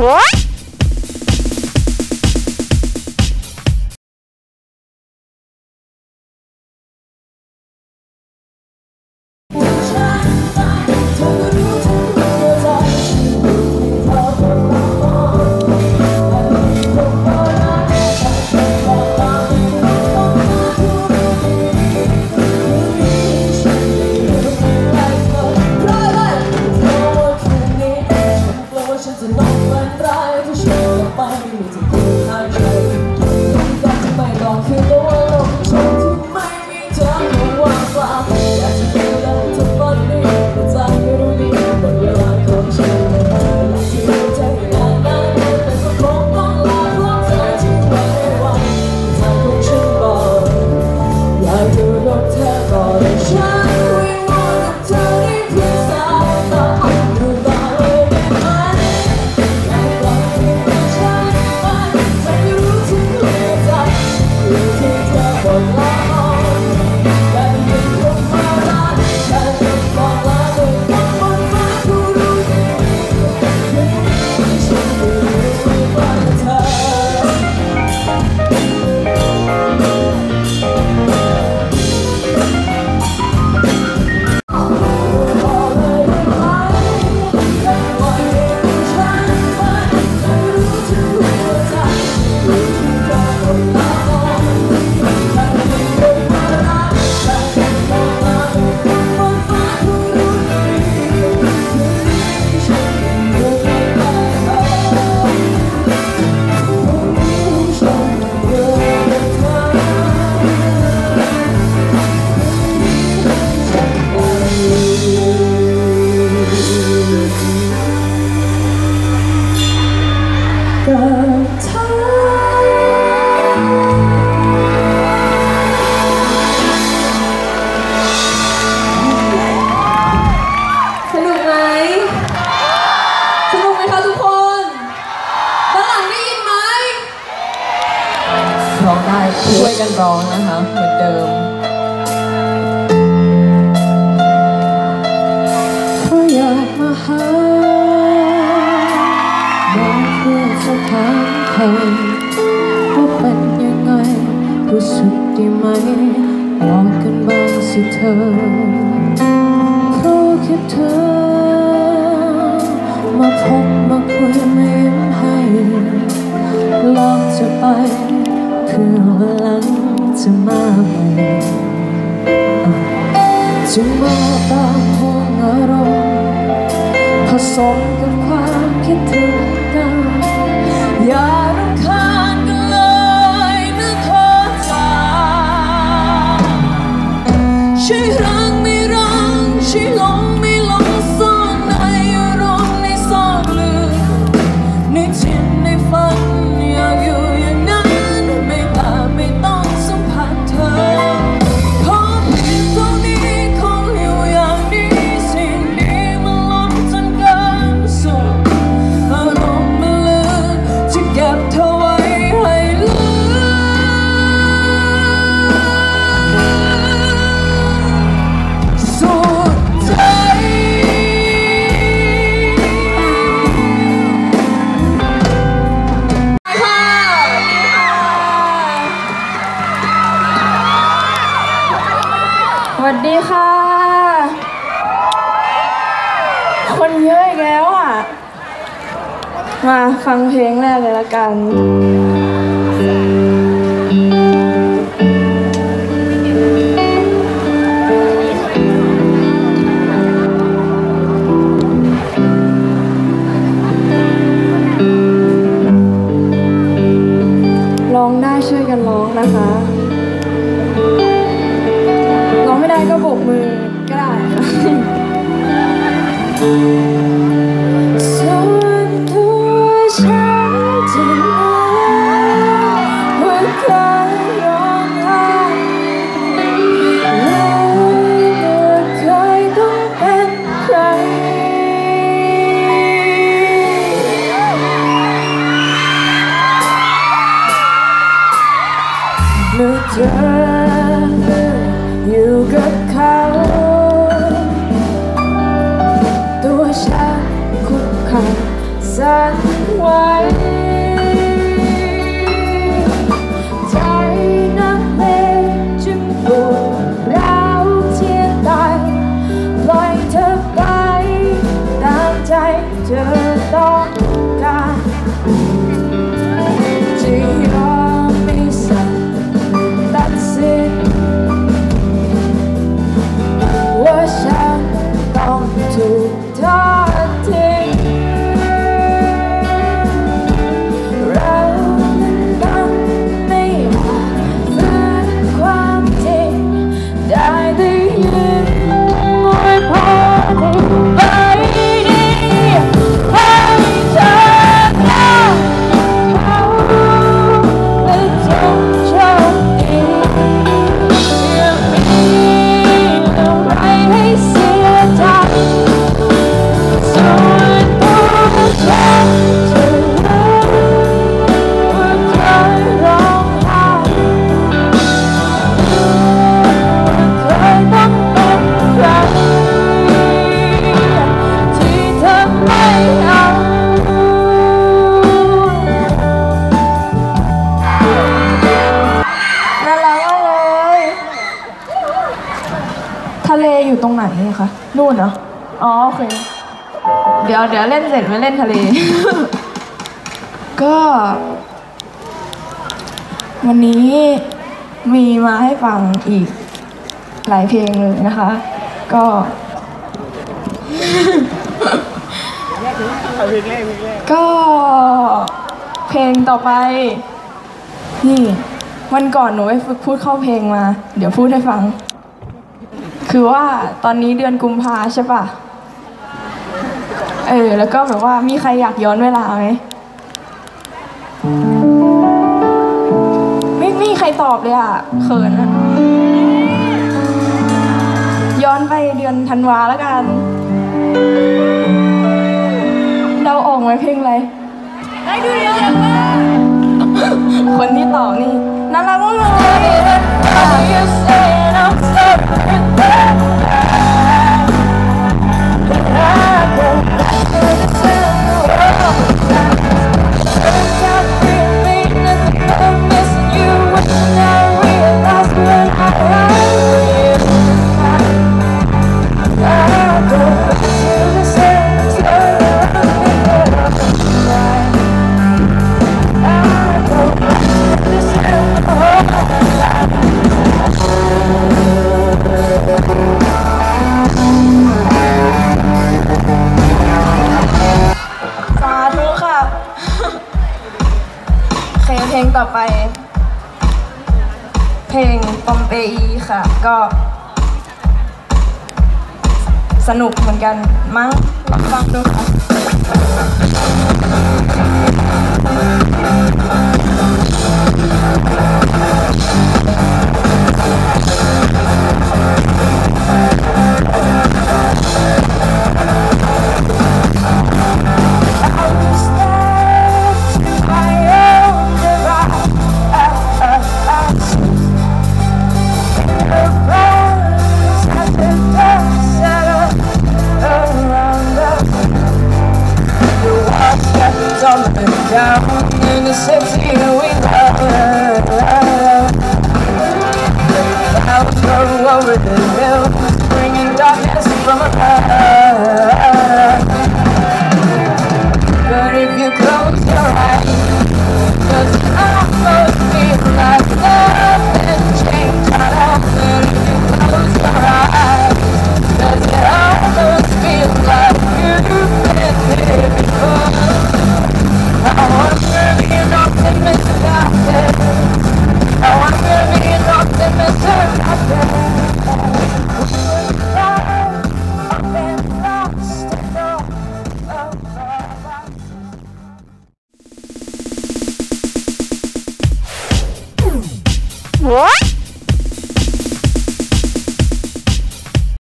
What? ว่าเป็นยังไง รู้สึกดีไหมบอกกันบ้างสิเธอเพราะคิดเธอ มาพบมาคุยไม่ยิ้มให้ลองจะไปเพื่อวันหลังจะมาใหม่จะมาตามห่วงอารมณ์ผสมกับความคิดถึง วัสดีค่ะ คนเยอะอีกแล้วอะ มาฟังเพลงแรกเลยละกัน turn ตรงไหนู่นเหรออ๋อโอเคเดี๋ยวเดี๋ยวเล่นเสร็จไปเล่นทะเล ก็ วันนี้มีมาให้ฟังอีกหลายเพลงเลยนะคะ ก็ ก็เพลงต่อไป นี่ วันก่อนหนูไปฝึกพูดเข้าเพลงมา เดี๋ยวพูดให้ฟัง คือว่าตอนนี้เดือนกุมภาใช่ปะเออ แล้วก็แบบว่ามีใครอยากย้อนเวลาไหมไม่ไม่มีใครตอบเลยอะเขินอะย้อนไปเดือนธันวาแล้วกันเดาออกไหมเพลงอะไรได้ดูเดียวเลยคนที่ตอบนี่น่ารักมากเลย Woo! สนุกเหมือนกันมั้งฟังดูค่ะ Down in the sexy we love the Bringing darkness from above